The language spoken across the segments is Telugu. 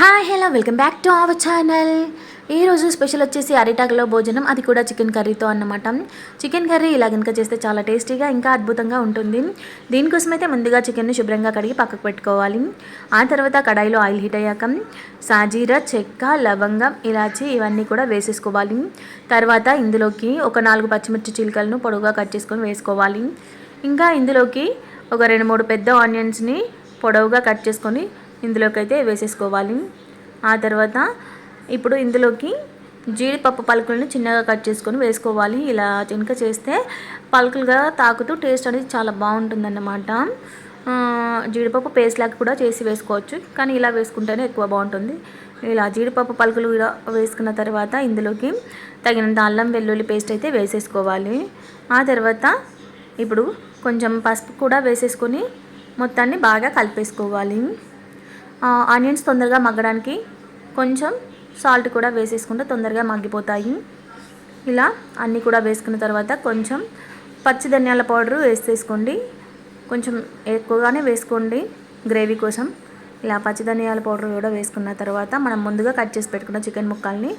Hi hello welcome back to our channel ఈరోజు స్పెషల్ వచ్చేసి అరిటాకులో భోజనం అది కూడా చికెన్ కర్రీతో అన్నమాట. చికెన్ కర్రీ ఇలా కనుక చేస్తే చాలా టేస్టీగా ఇంకా అద్భుతంగా ఉంటుంది. దీనికోసం అయితే ముందుగా చికెన్ని శుభ్రంగా కడిగి పక్కకు పెట్టుకోవాలి. ఆ తర్వాత కడాయిలో ఆయిల్ హీట్ అయ్యాక సాజీర చెక్క లవంగం ఇలాచి ఇవన్నీ కూడా వేసేసుకోవాలి. తర్వాత ఇందులోకి ఒక నాలుగు పచ్చిమిర్చి చిలుకలను పొడవుగా కట్ చేసుకొని వేసుకోవాలి. ఇంకా ఇందులోకి ఒక రెండు మూడు పెద్ద ఆనియన్స్ని పొడవుగా కట్ చేసుకొని ఇందులోకైతే వేసేసుకోవాలి. ఆ తర్వాత ఇప్పుడు ఇందులోకి జీడిపప్పు పలుకులను చిన్నగా కట్ చేసుకొని వేసుకోవాలి. ఇలా చినుక చేస్తే పలుకులుగా తాకుతూ టేస్ట్ అనేది చాలా బాగుంటుందన్నమాట. జీడిపప్పు పేస్ట్ లాగా కూడా చేసి వేసుకోవచ్చు. కానీ ఇలా వేసుకుంటేనే ఎక్కువ బాగుంటుంది. ఇలా జీడిపప్పు పలుకులు ఇలా వేసుకున్న తర్వాత ఇందులోకి తగినంత అల్లం వెల్లుల్లి పేస్ట్ అయితే వేసేసుకోవాలి. ఆ తర్వాత ఇప్పుడు కొంచెం పసుపు కూడా వేసేసుకొని మొత్తాన్ని బాగా కలిపేసుకోవాలి. ఆనియన్స్ తొందరగా మగ్గడానికి కొంచెం సాల్ట్ కూడా వేసేసుకుంటే తొందరగా మగ్గిపోతాయి. ఇలా అన్నీ కూడా వేసుకున్న తర్వాత కొంచెం పచ్చి ధనియాల పౌడర్ వేసేసుకోండి. కొంచెం ఎక్కువగానే వేసుకోండి గ్రేవీ కోసం. ఇలా పచ్చి ధనియాల పౌడర్ కూడా వేసుకున్న తర్వాత మనం ముందుగా కట్ చేసి పెట్టుకున్న చికెన్ ముక్కల్ని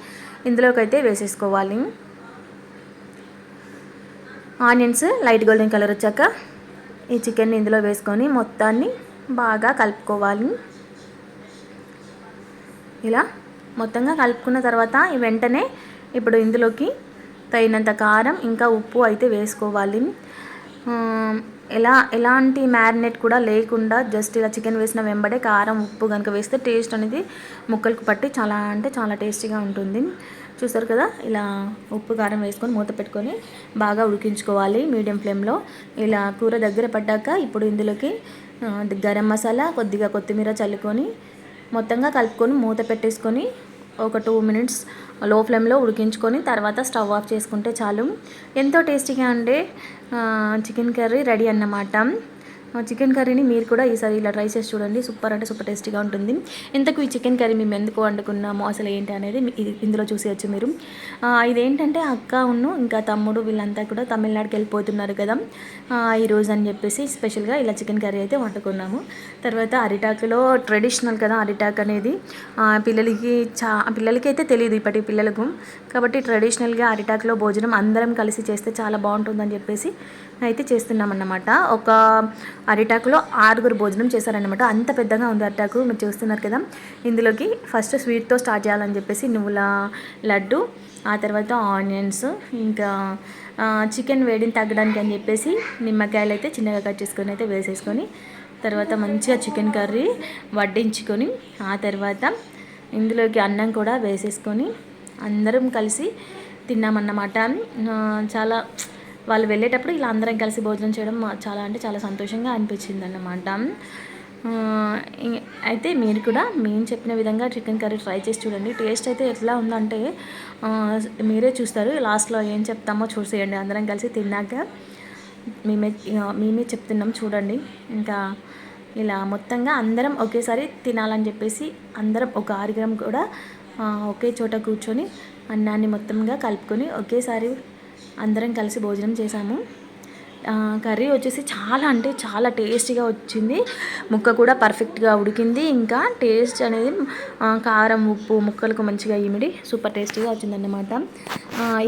ఇందులోకైతే వేసేసుకోవాలి. ఆనియన్స్ లైట్ గోల్డెన్ కలర్ వచ్చాక ఈ చికెన్ని ఇందులో వేసుకొని మొత్తాన్ని బాగా కలుపుకోవాలి. ఇలా మొత్తంగా కలుపుకున్న తర్వాత వెంటనే ఇప్పుడు ఇందులోకి తగినంత కారం ఇంకా ఉప్పు అయితే వేసుకోవాలి. ఎలా ఎలాంటి మ్యారినేట్ కూడా లేకుండా జస్ట్ ఇలా చికెన్ వేసిన వెంబడే కారం ఉప్పు కనుక వేస్తే టేస్ట్ అనేది ముక్కలకు పట్టి చాలా అంటే చాలా టేస్టీగా ఉంటుంది. చూసారు కదా? ఇలా ఉప్పు కారం వేసుకొని మూత పెట్టుకొని బాగా ఉడికించుకోవాలి మీడియం ఫ్లేమ్లో. ఇలా కూర దగ్గర పడ్డాక ఇప్పుడు ఇందులోకి గరం మసాలా కొద్దిగా కొత్తిమీర చల్లుకొని మొత్తంగా కలుపుకొని మూత పెట్టేసుకొని ఒక టూ మినిట్స్లో ఫ్లేమ్లో ఉడికించుకొని తర్వాత స్టవ్ ఆఫ్ చేసుకుంటే చాలు. ఎంతో టేస్టీగా ఉండే చికెన్ కర్రీ రెడీ అన్నమాట. చికెన్ కర్రీని మీరు కూడా ఈసారి ఇలా ట్రై చేసి చూడండి. సూపర్ అంటే సూపర్ టేస్టీగా ఉంటుంది. ఇంతకు ఈ చికెన్ కర్రీ మేము ఎందుకు వండుకున్నాము? అసలు ఏంటి అనేది ఇందులో చూసేయచ్చు మీరు. ఇదేంటంటే అక్క ఉన్ను ఇంకా తమ్ముడు వీళ్ళంతా కూడా తమిళనాడుకి వెళ్ళిపోతున్నారు కదా. ఈరోజు అని చెప్పేసి స్పెషల్గా ఇలా చికెన్ కర్రీ అయితే వండుకున్నాము. తర్వాత అరిటాకులో ట్రెడిషనల్ కదా అరిటాక్ అనేది. పిల్లలకి చా పిల్లలకి అయితే తెలియదు ఇప్పటి పిల్లలకు. కాబట్టి ట్రెడిషనల్గా అరిటాక్లో భోజనం అందరం కలిసి చేస్తే చాలా బాగుంటుందని చెప్పేసి అయితే చేస్తున్నామన్నమాట. ఒక అరిటాకులో ఆరుగురు భోజనం చేశారనమాట అంత పెద్దగా ఉంది అరిటాకు మీరు చూస్తున్నారు కదా. ఇందులోకి ఫస్ట్ స్వీట్తో స్టార్ట్ చేయాలని చెప్పేసి నువ్వుల లడ్డు ఆ తర్వాత ఆనియన్స్ ఇంకా చికెన్ వేడిని తగ్గడానికి అని చెప్పేసి నిమ్మకాయలు అయితే చిన్నగా కట్ చేసుకొని అయితే వేసేసుకొని తర్వాత మంచిగా చికెన్ కర్రీ వడ్డించుకొని ఆ తర్వాత ఇందులోకి అన్నం కూడా వేసేసుకొని అందరం కలిసి తిన్నామన్నమాట. చాలా వాళ్ళు వెళ్ళేటప్పుడు ఇలా అందరం కలిసి భోజనం చేయడం చాలా అంటే చాలా సంతోషంగా అనిపించింది అన్నమాట అయితే మీరు కూడా మేము చెప్పిన విధంగా చికెన్ కర్రీ ట్రై చేసి చూడండి. టేస్ట్ అయితే ఎట్లా ఉందంటే మీరే చూస్తారు. లాస్ట్లో ఏం చెప్తామో చూసేయండి. అందరం కలిసి తిన్నాక మేమే మేమే చెప్తున్నాం చూడండి. ఇంకా ఇలా మొత్తంగా అందరం ఒకేసారి తినాలని చెప్పేసి అందరం ఒక ఆరుగురం కూడా ఒకే చోట కూర్చొని అన్నాన్ని మొత్తంగా కలుపుకొని ఒకేసారి అందరం కలిసి భోజనం చేశాము. కర్రీ వచ్చేసి చాలా అంటే చాలా టేస్టీగా వచ్చింది. ముక్క కూడా పర్ఫెక్ట్గా ఉడికింది. ఇంకా టేస్ట్ అనేది కారం ఉప్పు ముక్కలకు మంచిగా ఇమిడి సూపర్ టేస్టీగా వచ్చిందన్నమాట.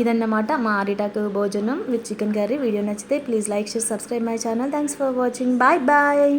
ఇదన్నమాట మా అరిటాకు భోజనం విత్ చికెన్ కర్రీ. వీడియో నచ్చితే please like share subscribe my channel. Thanks for watching. Bye bye.